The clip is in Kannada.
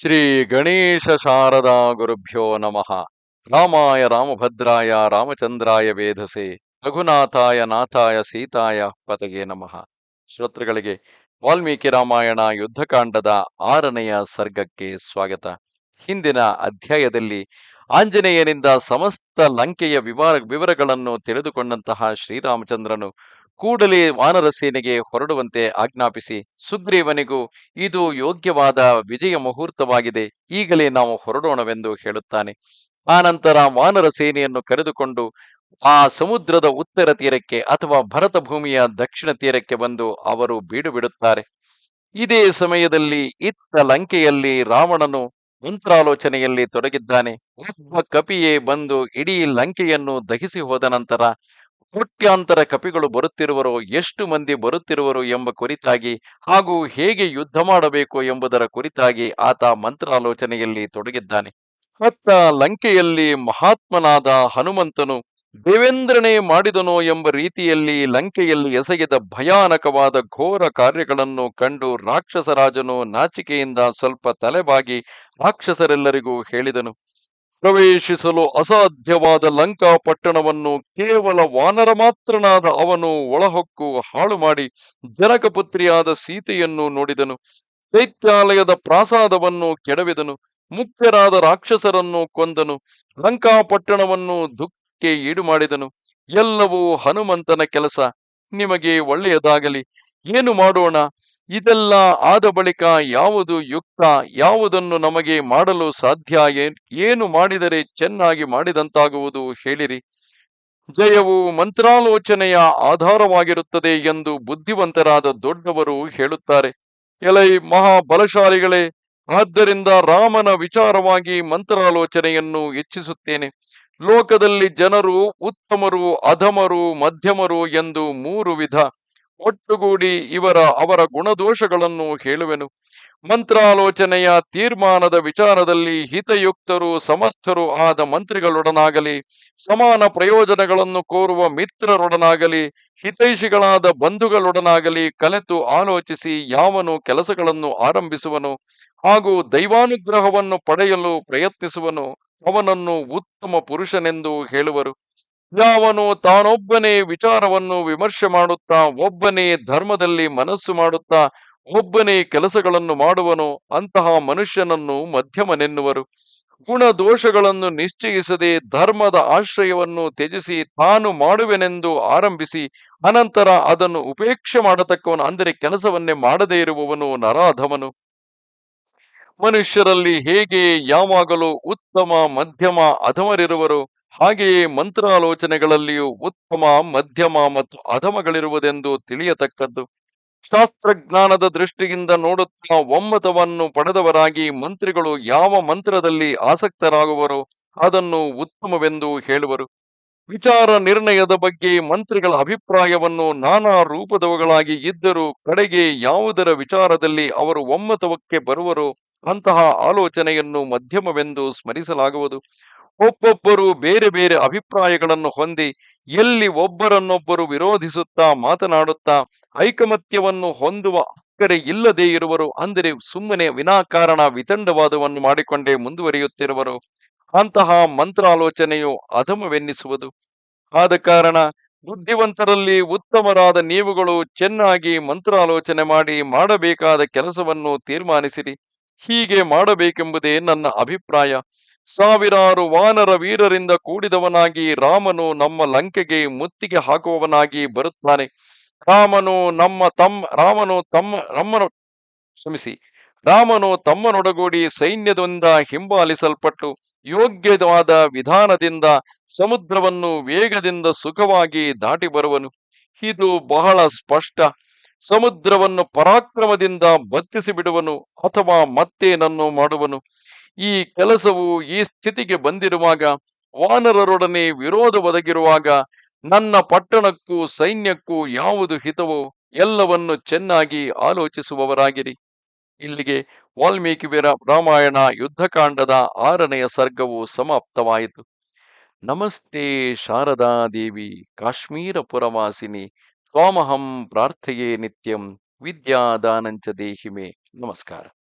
ಶ್ರೀ ಗಣೇಶ ಶಾರದಾ ಗುರುಭ್ಯೋ ನಮಃ. ರಾಮಾಯ ರಾಮಭದ್ರಾಯ, ರಾಮಚಂದ್ರಾಯ ವೇಧಸೆ ರಘುನಾಥಾಯ, ನಾಥಾಯ, ಸೀತಾಯ ಪತಗೆ ನಮಃ. ಶ್ರೋತೃಗಳಿಗೆ ವಾಲ್ಮೀಕಿ ರಾಮಾಯಣ ಯುದ್ಧಕಾಂಡದ ಆರನೆಯ ಸರ್ಗಕ್ಕೆ ಸ್ವಾಗತ. ಹಿಂದಿನ ಅಧ್ಯಾಯದಲ್ಲಿ ಆಂಜನೇಯನಿಂದ ಸಮಸ್ತ ಲಂಕೆಯ ವಿವರ ವಿವರಗಳನ್ನು ತಿಳಿದುಕೊಂಡಂತಹ ಶ್ರೀರಾಮಚಂದ್ರನು ಕೂಡಲೇ ವಾನರ ಸೇನೆಗೆ ಹೊರಡುವಂತೆ ಆಜ್ಞಾಪಿಸಿ, ಸುಗ್ರೀವನಿಗೂ ಇದು ಯೋಗ್ಯವಾದ ವಿಜಯ ಮುಹೂರ್ತವಾಗಿದೆ, ಈಗಲೇ ನಾವು ಹೊರಡೋಣವೆಂದು ಹೇಳುತ್ತಾನೆ. ಆನಂತರ ವಾನರ ಸೇನೆಯನ್ನು ಕರೆದುಕೊಂಡು ಆ ಸಮುದ್ರದ ಉತ್ತರ ತೀರಕ್ಕೆ ಅಥವಾ ಭರತ ಭೂಮಿಯ ದಕ್ಷಿಣ ತೀರಕ್ಕೆ ಬಂದು ಅವರು ಬೀಡು ಬಿಡುತ್ತಾರೆ ಇದೇ ಸಮಯದಲ್ಲಿ ಇತ್ತ ಲಂಕೆಯಲ್ಲಿ ರಾವಣನು ಮಂತ್ರಾಲೋಚನೆಯಲ್ಲಿ ತೊಡಗಿದ್ದಾನೆ. ಒಬ್ಬ ಕಪಿಯೇ ಬಂದು ಇಡೀ ಲಂಕೆಯನ್ನು ದಹಿಸಿ ಹೋದ ನಂತರ ಕೋಟ್ಯಾಂತರ ಕಪಿಗಳು ಬರುತ್ತಿರುವರು, ಎಷ್ಟು ಮಂದಿ ಬರುತ್ತಿರುವರು ಎಂಬ ಕುರಿತಾಗಿ ಹಾಗೂ ಹೇಗೆ ಯುದ್ಧ ಮಾಡಬೇಕು ಎಂಬುದರ ಕುರಿತಾಗಿ ಆತ ಮಂತ್ರಾಲೋಚನೆಯಲ್ಲಿ ತೊಡಗಿದ್ದಾನೆ. ಅತ್ತ ಲಂಕೆಯಲ್ಲಿ ಮಹಾತ್ಮನಾದ ಹನುಮಂತನು ದೇವೇಂದ್ರನೇ ಮಾಡಿದನೋ ಎಂಬ ರೀತಿಯಲ್ಲಿ ಲಂಕೆಯಲ್ಲಿ ಎಸಗಿದ ಭಯಾನಕವಾದ ಘೋರ ಕಾರ್ಯಗಳನ್ನು ಕಂಡು ರಾಕ್ಷಸರಾಜನು ನಾಚಿಕೆಯಿಂದ ಸ್ವಲ್ಪ ತಲೆಬಾಗಿ ರಾಕ್ಷಸರೆಲ್ಲರಿಗೂ ಹೇಳಿದನು. ಪ್ರವೇಶಿಸಲು ಅಸಾಧ್ಯವಾದ ಲಂಕಾ ಪಟ್ಟಣವನ್ನು ಕೇವಲ ವಾನರ ಮಾತ್ರನಾದ ಅವನು ಒಳಹೊಕ್ಕು ಹಾಳು ಮಾಡಿ ಜನಕಪುತ್ರಿಯಾದ ಸೀತೆಯನ್ನು ನೋಡಿದನು. ಚೈತ್ಯಾಲಯದ ಪ್ರಾಸಾದವನ್ನು ಕೆಡವಿದನು. ಮುಖ್ಯರಾದ ರಾಕ್ಷಸರನ್ನು ಕೊಂದನು. ಲಂಕಾ ಪಟ್ಟಣವನ್ನು ದುಃಖಕ್ಕೆ ಈಡು ಮಾಡಿದನು ಎಲ್ಲವೂ ಹನುಮಂತನ ಕೆಲಸ. ನಿಮಗೆ ಒಳ್ಳೆಯದಾಗಲಿ. ಏನು ಮಾಡೋಣ? ಇದೆಲ್ಲ ಆದ ಬಳಿಕ ಯಾವುದು ಯುಕ್ತ, ಯಾವುದನ್ನು ನಮಗೆ ಮಾಡಲು ಸಾಧ್ಯ, ಏನು ಮಾಡಿದರೆ ಚೆನ್ನಾಗಿ ಮಾಡಿದಂತಾಗುವುದು ಹೇಳಿರಿ. ಜಯವು ಮಂತ್ರಾಲೋಚನೆಯ ಆಧಾರವಾಗಿರುತ್ತದೆ ಎಂದು ಬುದ್ಧಿವಂತರಾದ ದೊಡ್ಡವರು ಹೇಳುತ್ತಾರೆ. ಎಲೈ ಮಹಾಬಲಶಾಲಿಗಳೇ, ಆದ್ದರಿಂದ ರಾಮನ ವಿಚಾರವಾಗಿ ಮಂತ್ರಾಲೋಚನೆಯನ್ನು ಹೆಚ್ಚಿಸುತ್ತೇನೆ ಲೋಕದಲ್ಲಿ ಜನರು ಉತ್ತಮರು, ಅಧಮರು, ಮಧ್ಯಮರು ಎಂದು ಮೂರು ವಿಧ. ಒಟ್ಟುಗೂಡಿ ಇವರ, ಅವರ ಗುಣದೋಷಗಳನ್ನು ಹೇಳುವೆನು. ಮಂತ್ರಾಲೋಚನೆಯ ತೀರ್ಮಾನದ ವಿಚಾರದಲ್ಲಿ ಹಿತಯುಕ್ತರು, ಸಮರ್ಥರು ಆದ ಮಂತ್ರಿಗಳೊಡನಾಗಲಿ, ಸಮಾನ ಪ್ರಯೋಜನಗಳನ್ನು ಕೋರುವ ಮಿತ್ರರೊಡನಾಗಲಿ, ಹಿತೈಷಿಗಳಾದ ಬಂಧುಗಳೊಡನಾಗಲಿ ಕಲೆತು ಆಲೋಚಿಸಿ ಯಾವನು ಕೆಲಸಗಳನ್ನು ಆರಂಭಿಸುವನು ಹಾಗೂ ದೈವಾನುಗ್ರಹವನ್ನು ಪಡೆಯಲು ಪ್ರಯತ್ನಿಸುವನು, ಅವನನ್ನು ಉತ್ತಮ ಪುರುಷನೆಂದು ಹೇಳುವರು. ಯಾವನು ತಾನೊಬ್ಬನೇ ವಿಚಾರವನ್ನು ವಿಮರ್ಶೆ ಮಾಡುತ್ತಾ, ಒಬ್ಬನೇ ಧರ್ಮದಲ್ಲಿ ಮನಸ್ಸು ಮಾಡುತ್ತಾ, ಒಬ್ಬನೇ ಕೆಲಸಗಳನ್ನು ಮಾಡುವನು, ಅಂತಹ ಮನುಷ್ಯನನ್ನು ಮಧ್ಯಮನೆನ್ನುವರು. ಗುಣ ದೋಷಗಳನ್ನು ನಿಶ್ಚಯಿಸದೆ ಧರ್ಮದ ಆಶ್ರಯವನ್ನು ತ್ಯಜಿಸಿ ತಾನು ಮಾಡುವೆನೆಂದು ಆರಂಭಿಸಿ, ಅನಂತರ ಅದನ್ನು ಉಪೇಕ್ಷೆ ಮಾಡತಕ್ಕವನು, ಅಂದರೆ ಕೆಲಸವನ್ನೇ ಮಾಡದೇ ಇರುವವನು ನರಾಧಮನು. ಮನುಷ್ಯರಲ್ಲಿ ಹೇಗೆ ಯಾವಾಗಲೂ ಉತ್ತಮ, ಮಧ್ಯಮ, ಅಧಮರಿರುವರು. ಹಾಗೆಯೇ ಮಂತ್ರಾಲೋಚನೆಗಳಲ್ಲಿಯೂ ಉತ್ತಮ, ಮಧ್ಯಮ ಮತ್ತು ಅಧಮಗಳಿರುವುದೆಂದು ತಿಳಿಯತಕ್ಕದ್ದು. ಶಾಸ್ತ್ರಜ್ಞಾನದ ದೃಷ್ಟಿಯಿಂದ ನೋಡುತ್ತಾ ಒಮ್ಮತವನ್ನು ಪಡೆದವರಾಗಿ ಮಂತ್ರಿಗಳು ಯಾವ ಮಂತ್ರದಲ್ಲಿ ಆಸಕ್ತರಾಗುವರೋ ಅದನ್ನು ಉತ್ತಮವೆಂದು ಹೇಳುವರು. ವಿಚಾರ ನಿರ್ಣಯದ ಬಗ್ಗೆ ಮಂತ್ರಿಗಳ ಅಭಿಪ್ರಾಯವನ್ನು ನಾನಾ ರೂಪದವುಗಳಾಗಿ ಇದ್ದರೂ ಕಡೆಗೆ ಯಾವುದರ ವಿಚಾರದಲ್ಲಿ ಅವರು ಒಮ್ಮತವಕ್ಕೆ ಬರುವರೋ ಅಂತಹ ಆಲೋಚನೆಯನ್ನು ಮಧ್ಯಮವೆಂದು ಸ್ಮರಿಸಲಾಗುವುದು. ಒಬ್ಬೊಬ್ಬರು ಬೇರೆ ಬೇರೆ ಅಭಿಪ್ರಾಯಗಳನ್ನು ಹೊಂದಿ ಎಲ್ಲಿ ಒಬ್ಬರನ್ನೊಬ್ಬರು ವಿರೋಧಿಸುತ್ತಾ ಮಾತನಾಡುತ್ತಾ ಐಕಮತ್ಯವನ್ನು ಹೊಂದುವ ಕಡೆ ಇಲ್ಲದೇ ಇರುವರು ಅಂದರೆ ಸುಮ್ಮನೆ ವಿನಾಕಾರಣ ವಿತಂಡವಾದವನ್ನು ಮಾಡಿಕೊಂಡೇ ಮುಂದುವರಿಯುತ್ತಿರುವರು. ಅಂತಹ ಮಂತ್ರಾಲೋಚನೆಯು ಅಧಮವೆನ್ನಿಸುವುದು. ಆದ ಕಾರಣ ಬುದ್ಧಿವಂತರಲ್ಲಿ ಉತ್ತಮರಾದ ನೀವುಗಳು ಚೆನ್ನಾಗಿ ಮಂತ್ರಾಲೋಚನೆ ಮಾಡಿ ಮಾಡಬೇಕಾದ ಕೆಲಸವನ್ನು ತೀರ್ಮಾನಿಸಿರಿ. ಹೀಗೆ ಮಾಡಬೇಕೆಂಬುದೇ ನನ್ನ ಅಭಿಪ್ರಾಯ. ಸಾವಿರಾರು ವಾನರ ವೀರರಿಂದ ಕೂಡಿದವನಾಗಿ ರಾಮನು ನಮ್ಮ ಲಂಕೆಗೆ ಮುತ್ತಿಗೆ ಹಾಕುವವನಾಗಿ ಬರುತ್ತಾನೆ. ರಾಮನು ನಮ್ಮ ತಮ್ಮ, ರಾಮನು ತಮ್ಮ, ರಮ್ಮನು, ಕ್ಷಮಿಸಿ, ರಾಮನು ತಮ್ಮನೊಡಗೂಡಿ ಸೈನ್ಯದಿಂದ ಹಿಂಬಾಲಿಸಲ್ಪಟ್ಟು ಯೋಗ್ಯವಾದ ವಿಧಾನದಿಂದ ಸಮುದ್ರವನ್ನು ವೇಗದಿಂದ ಸುಖವಾಗಿ ದಾಟಿ ಬರುವನು. ಇದು ಬಹಳ ಸ್ಪಷ್ಟ. ಸಮುದ್ರವನ್ನು ಪರಾಕ್ರಮದಿಂದ ಬತ್ತಿಸಿ ಬಿಡುವನು ಅಥವಾ ಮತ್ತೇನನ್ನು ಮಾಡುವನು? ಈ ಕೆಲಸವು ಈ ಸ್ಥಿತಿಗೆ ಬಂದಿರುವಾಗ ವಾನರರೊಡನೆ ವಿರೋಧ ಒದಗಿರುವಾಗ ನನ್ನ ಪಟ್ಟಣಕ್ಕೂ ಸೈನ್ಯಕ್ಕೂ ಯಾವುದು ಹಿತವೋ ಎಲ್ಲವನ್ನು ಚೆನ್ನಾಗಿ ಆಲೋಚಿಸುವವರಾಗಿರಿ. ಇಲ್ಲಿಗೆ ವಾಲ್ಮೀಕಿ ರಾಮಾಯಣ ಯುದ್ಧಕಾಂಡದ ಆರನೆಯ ಸರ್ಗವು ಸಮಾಪ್ತವಾಯಿತು. ನಮಸ್ತೆ ಶಾರದಾ ದೇವಿ, ಕಾಶ್ಮೀರ ಪುರವಾಸಿನಿ, ತ್ವಾಮಹಂ ಪ್ರಾರ್ಥೆಯೇ ನಿತ್ಯಂ, ವಿದ್ಯಾದಾನಂಚ ದೇಹಿಮೆ. ನಮಸ್ಕಾರ.